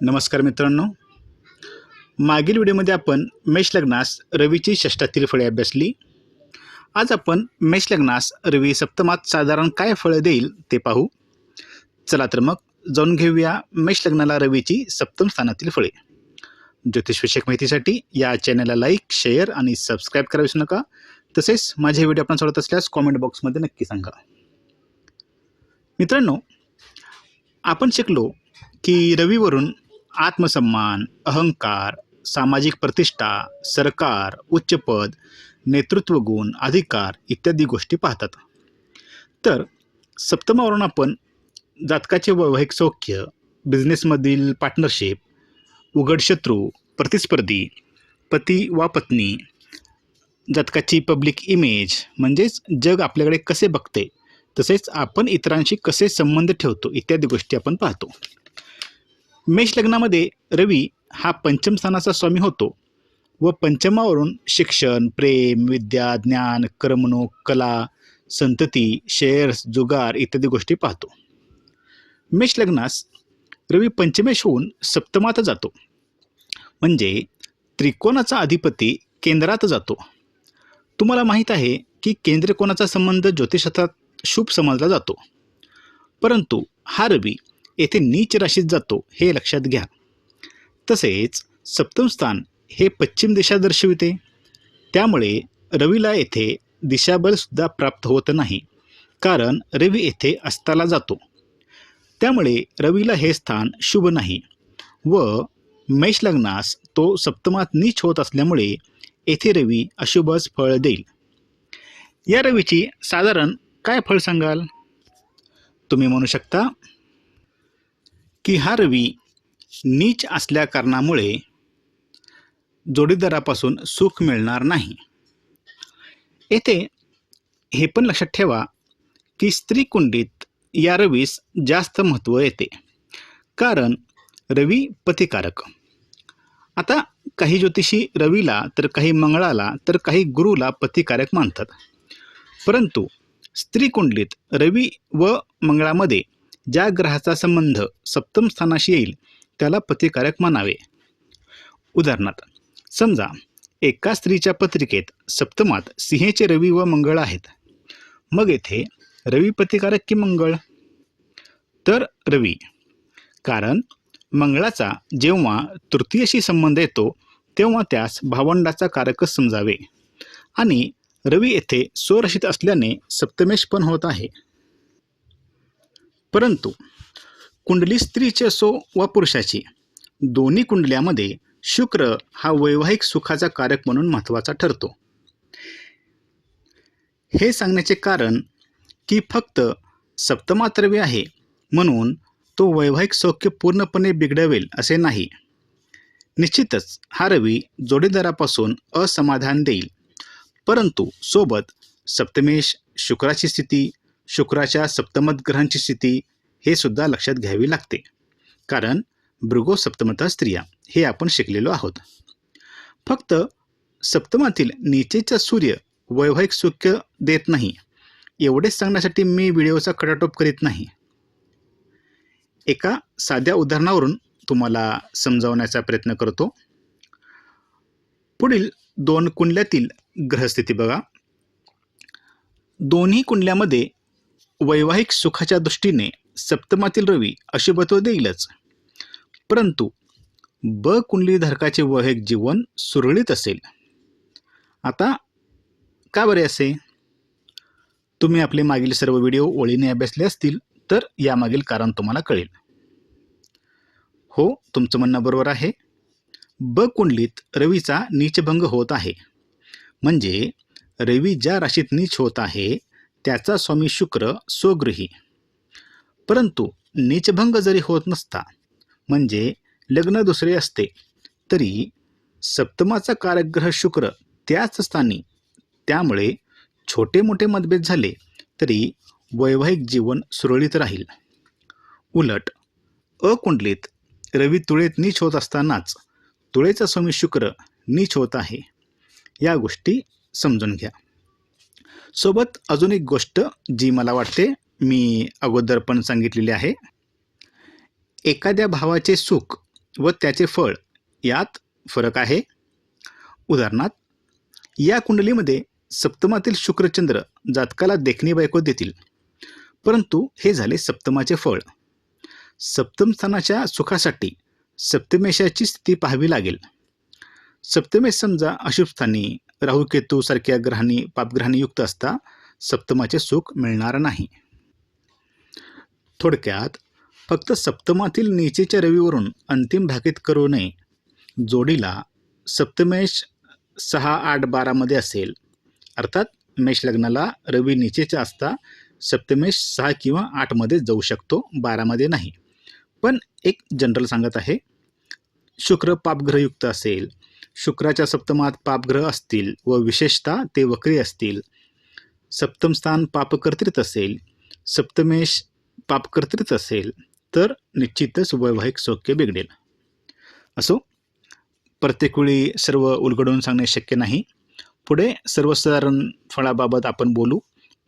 नमस्कार मित्रांनो. मागील व्हिडिओमध्ये आपण मेषलग्नास रवीची षष्ठातील फळे अभ्यासली. आज आपण मेषलग्नास रवी सप्तमात साधारण काय फळं देईल ते पाहू. चला तर मग जाऊन घेऊया मेषलग्नाला रवीची सप्तम स्थानातील फळे. ज्योतिषविषयक माहितीसाठी या चॅनलला लाईक शेअर आणि सबस्क्राईब करा विसरू नका. तसेच माझे व्हिडिओ आपण सोडत असल्यास कॉमेंट बॉक्समध्ये नक्की सांगा. मित्रांनो आपण शिकलो की रवीवरून आत्मसन्मान अहंकार सामाजिक प्रतिष्ठा सरकार उच्चपद नेतृत्व गुण अधिकार इत्यादी गोष्टी पाहतात. तर सप्तमावरून आपण जातकाचे वैवाहिक सौख्य बिझनेसमधील पार्टनरशिप उघड शत्रू प्रतिस्पर्धी पती वा पत्नी जातकाची पब्लिक इमेज म्हणजेच जग आपल्याकडे कसे बघते तसेच आपण इतरांशी कसे संबंध ठेवतो इत्यादी गोष्टी आपण पाहतो. मेष लग्नामध्ये रवी हा पंचम स्थानाचा स्वामी होतो व पंचमावरून शिक्षण प्रेम विद्या ज्ञान करमणूक कला संतती शेअर्स जुगार इत्यादी गोष्टी पाहतो. मेष लग्नास रवी पंचमेश होऊन सप्तमात जातो. म्हणजे त्रिकोणाचा अधिपती केंद्रात जातो. तुम्हाला माहीत आहे की केंद्रकोणाचा संबंध ज्योतिषात शुभ समजला जातो. परंतु हा रवी येथे नीच राशीत जातो हे लक्षात घ्या. तसेच सप्तम स्थान हे पश्चिम दिशा दर्शविते. त्यामुळे रवीला येथे दिशाबलसुद्धा प्राप्त होत नाही कारण रवी येथे अस्ताला जातो. त्यामुळे रवीला हे स्थान शुभ नाही व मेष लग्नास तो सप्तमात नीच होत असल्यामुळे येथे रवी अशुभच फळ देईल. या रवीची साधारण काय फळ सांगाल? तुम्ही म्हणू शकता की हा रवी नीच असल्या कारणामुळे जोडीदारापासून सुख मिळणार नाही. येथे हे पण लक्षात ठेवा की स्त्री कुंडीत या रवीस जास्त महत्त्व येते. कारण रवी पतिकारक. आता काही ज्योतिषी रवीला तर काही मंगळाला तर काही गुरुला पतिकारक मानतात. परंतु स्त्री कुंडलीत रवी व मंगळामध्ये ज्या ग्रहाचा संबंध सप्तम स्थानाशी येईल त्याला पतिकारक मानावे. उदाहरणार्थ समजा एका स्त्रीच्या पत्रिकेत सप्तमात सिंहेचे रवी व मंगळ आहेत. मग येथे रवी प्रतिकारक की मंगळ? तर रवी कारण मंगळाचा जेव्हा तृतीयशी संबंध येतो तेव्हा त्यास भावंडाचा कारकच समजावे. आणि रवी येथे स्वरशित असल्याने सप्तमेश पण होत आहे. परंतु कुंडली स्त्रीची असो वा पुरुषाची दोन्ही कुंडल्यामध्ये शुक्र हा वैवाहिक सुखाचा कारक म्हणून महत्त्वाचा ठरतो. हे सांगण्याचे कारण की फक्त सप्तमात्रव्य आहे म्हणून तो वैवाहिक सौख्य पूर्णपणे बिघडवेल असे नाही. निश्चितच हा रवी जोडीदारापासून असमाधान देईल. परंतु सोबत सप्तमेश शुक्राची स्थिती शुक्राच्या सप्तमत ग्रहांची स्थिती हे सुद्धा लक्षात घ्यावी लागते. कारण भृगो सप्तमता स्त्रिया हे आपण शिकलेलो आहोत. फक्त सप्तमातील नीचेचा सूर्य वैवाहिक सुख देत नाही. एवढेच सांगण्यासाठी मी व्हिडिओचा कटाटोप करीत नाही. एका साध्या उदाहरणावरून तुम्हाला समजावण्याचा प्रयत्न करतो. पुढील दोन कुंडल्यातील ग्रहस्थिती बघा. दोन्ही कुंडल्यामध्ये वैवाहिक सुखाच्या दृष्टीने सप्तमातील रवी अशुभत्व देईलच. परंतु ब कुंडलीधारकाचे वैवाहिक जीवन सुरळीत असेल. आता का बरे असे? तुम्ही आपले मागील सर्व व्हिडिओ ओळीने अभ्यासले असतील तर यामागील कारण तुम्हाला कळेल. हो तुमचं म्हणणं बरोबर आहे. ब कुंडलीत रवीचा नीचभंग होत आहे. म्हणजे रवी ज्या राशीत नीच होत आहे त्याचा स्वामी शुक्र स्वगृही. परंतु नीचभंग जरी होत नसता म्हणजे लग्न दुसरे असते तरी सप्तमाचा कारग्रह शुक्र त्याच स्थानी त्यामुळे छोटे मोठे मतभेद झाले तरी वैवाहिक जीवन सुरळीत राहील. उलट अकुंडलीत रवी तुळेत नीच होत असतानाच तुळेचा स्वामी शुक्र नीच होत आहे. या गोष्टी समजून घ्या. सोबत अजून एक गोष्ट जी मला वाटते मी अगोदर पण सांगितलेली आहे. एखाद्या भावाचे सुख व त्याचे फळ यात फरक आहे. उदाहरणार्थ या कुंडलीमध्ये सप्तमातील शुक्रचंद्र जातकाला देखणी बायको देतील परंतु हे झाले सप्तमाचे फळ. सप्तमस्थानाच्या सुखासाठी सप्तमेशाची स्थिती पाहावी लागेल. सप्तमेश समजा अशुभस्थानी राहू केतू सारख्या ग्रहांनी पापग्रहांनी युक्त असता सप्तमाचे सुख मिळणार नाही. थोडक्यात फक्त सप्तमातील नीचेच्या रवीवरून अंतिम भाकीत करू नये. जोडीला सप्तमेश सहा आठ बारामध्ये असेल. अर्थात मेष लग्नाला रवी नीचेचा असता सप्तमेश सहा किंवा आठमध्ये जाऊ शकतो बारामध्ये नाही. पण एक जनरल सांगत आहे शुक्र पापग्रहयुक्त असेल शुक्राच्या सप्तमात पापग्रह असतील व विशेषतः ते वक्री असतील. सप्तम स्थान पापकर्तृत असेल. सप्तमेश पापकर्तृत असेल. तर निश्चितच वैवाहिक सौख्य बिघडेल. असो प्रत्येक वेळी सर्व उलगडून सांगणे शक्य नाही. पुढे सर्वसाधारण फळाबाबत आपण बोलू.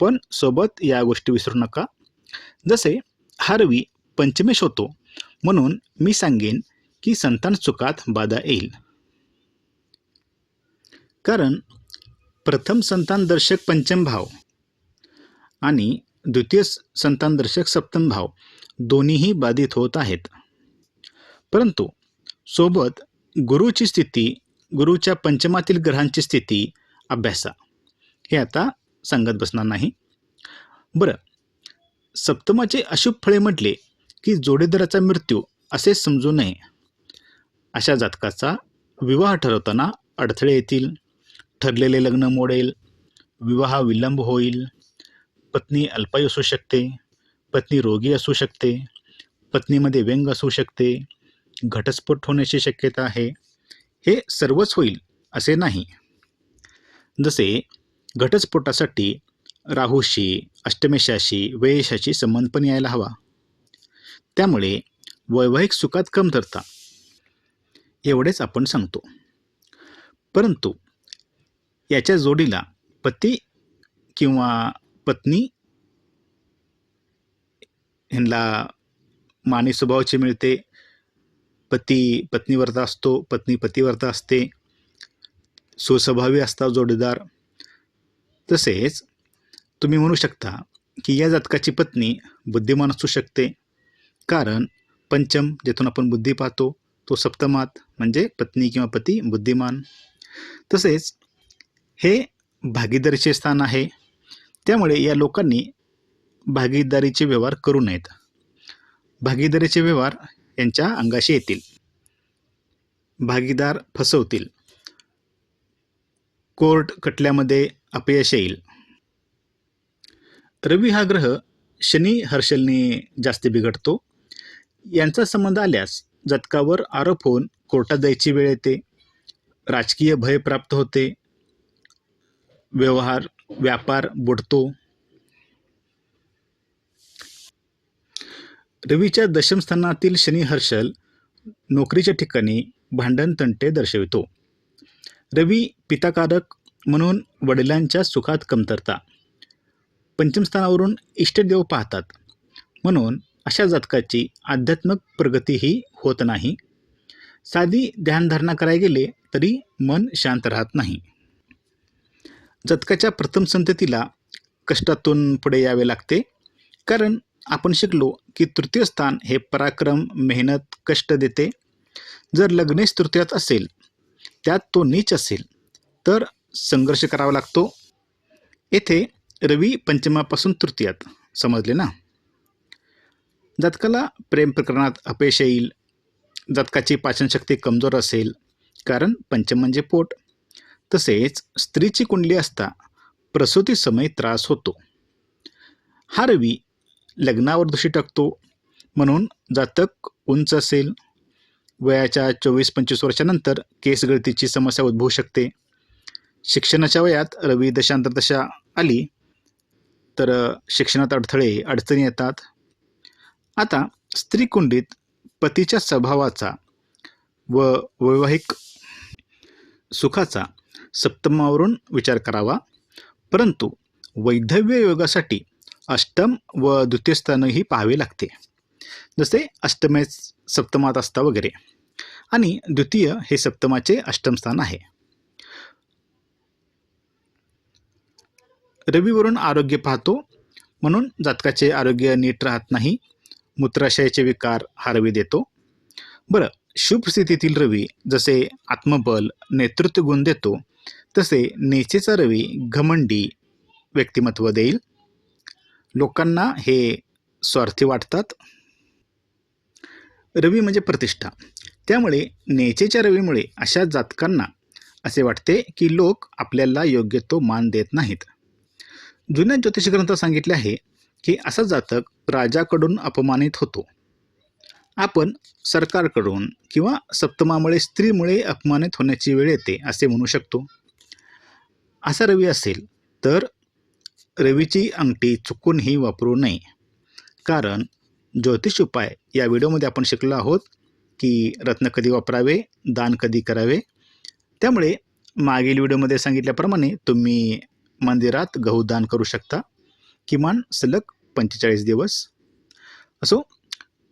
पण सोबत या गोष्टी विसरू नका. जसे हा रवी पंचमेश होतो. म्हणून मी सांगेन की संतान चुकात बाधा येईल. कारण प्रथम संतानदर्शक पंचम भाव आणि द्वितीय संतानदर्शक सप्तम भाव दोन्हीही बाधित होत आहेत. परंतु सोबत गुरुची स्थिती गुरुच्या पंचमातील ग्रहांची स्थिती अभ्यासा हे आता सांगत बसणार नाही. बरं सप्तमाचे अशुभ फळे म्हटले की जोडीदाराचा मृत्यू असे समजू नये. अशा जातकाचा विवाह ठरवताना अडथळे येतील. ठरलेले लग्न मोडेल विवाह विलंब होईल पत्नी अल्पायू असू शकते पत्नी रोगी असू शकते पत्नीमध्ये व्यंग असू शकते घटस्फोट होण्याची शक्यता आहे हे सर्वच होईल असे नाही. जसे घटस्फोटासाठी राहूशी अष्टमेशाशी वयशाशी संबंध पण यायला हवा. त्यामुळे वैवाहिक सुखात कमतरता. एवढेच आपण सांगतो. परंतु याच्या जोडीला पती किंवा पत्नी ह्यांना माने स्वभावाची मिळते. पती पत्नीवर्त असतो पत्नी पतीवर्त असते. सुस्वभावी असता जोडीदार. तसेच तुम्ही म्हणू शकता की या जातकाची पत्नी बुद्धिमान असू शकते. कारण पंचम जेथून आपण बुद्धी पाहतो तो सप्तमात म्हणजे पत्नी किंवा पती बुद्धिमान. तसेच हे भागीदारीचे स्थान आहे. त्यामुळे या लोकांनी भागीदारीचे व्यवहार करू नयेत. भागीदारीचे व्यवहार यांच्या अंगाशी येतील. भागीदार फसवतील. कोर्ट कटल्यामध्ये अपयश येईल. रवी हा ग्रह शनी हर्षलने जास्त बिघडतो. यांचा संबंध आल्यास जातकावर आरोप होऊन कोर्टात जायची वेळ येते. राजकीय भय प्राप्त होते. व्यवहार व्यापार बुडतो. रवीच्या दशमस्थानातील शनी हर्षल नोकरीच्या ठिकाणी भांडण तंटे दर्शवितो. रवी पिताकारक म्हणून वडिलांच्या सुखात कमतरता. पंचमस्थानावरून इष्टदेव पाहतात. म्हणून अशा जातकाची आध्यात्मिक प्रगतीही होत नाही. साधी ध्यानधारणा करायला गेले तरी मन शांत राहत नाही. जतकाच्या प्रथम संततीला कष्टातून पुढे यावे लागते. कारण आपण शिकलो की तृतीय स्थान हे पराक्रम मेहनत कष्ट देते. जर लग्नेश तृतीयात असेल त्यात तो नीच असेल तर संघर्ष करावा लागतो. येथे रवी पंचमापासून तृतीयात समजले ना? जातकाला प्रेम प्रकरणात अपयश येईल. जातकाची पाचनशक्ती कमजोर असेल. कारण पंचम म्हणजे पोट. तसेच स्त्रीची कुंडली असता प्रसूती समय त्रास होतो. हा रवी लग्नावर दोषी टाकतो. म्हणून जातक उंच असेल. वयाच्या चोवीस पंचवीस वर्षानंतर केस गळतीची समस्या उद्भवू शकते. शिक्षणाच्या वयात रवी दशांतर दशा आली तर शिक्षणात अडथळे अडचणी येतात. आता स्त्री कुंडीत पतीच्या स्वभावाचा व वैवाहिक सुखाचा सप्तमावरून विचार करावा. परंतु वैधव्य योगासाठी अष्टम व द्वितीय स्थानही पाहावे लागते. जसे अष्टमे सप्तमात असता वगैरे. आणि द्वितीय हे सप्तमाचे अष्टम स्थान आहे. रवीवरून आरोग्य पाहतो. म्हणून जातकाचे आरोग्य नीट राहत नाही. मूत्राशयाचे विकार हा रवी देतो. बरं शुभ स्थितीतील रवी जसे आत्मबल नेतृत्व गुण देतो तसे नेचेचा रवी घमंडी व्यक्तिमत्व देईल. लोकांना हे स्वार्थी वाटतात. रवी म्हणजे प्रतिष्ठा. त्यामुळे नेचेच्या रवीमुळे अशा जातकांना असे वाटते की लोक आपल्याला योग्य तो मान देत नाहीत. जुन्या ज्योतिष ग्रंथात सांगितले आहे की असा जातक राजाकडून अपमानित होतो. आपण सरकारकडून किंवा सप्तमामुळे स्त्रीमुळे अपमानित होण्याची वेळ येते असे म्हणू शकतो. असा रवी असेल तर रवीची अंगठी चुकूनही वापरू नये. कारण ज्योतिष उपाय या व्हिडिओमध्ये आपण शिकलो आहोत की रत्न कधी वापरावे दान कधी करावे. त्यामुळे मागील व्हिडिओमध्ये सांगितल्याप्रमाणे तुम्ही मंदिरात गहू दान करू शकता. किमान सलग पंचेचाळीस दिवस. असो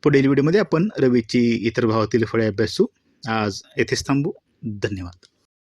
पुढील व्हिडिओमध्ये आपण रवीची इतर भावातील फळे अभ्यासू. आज येथेच थांबू. धन्यवाद.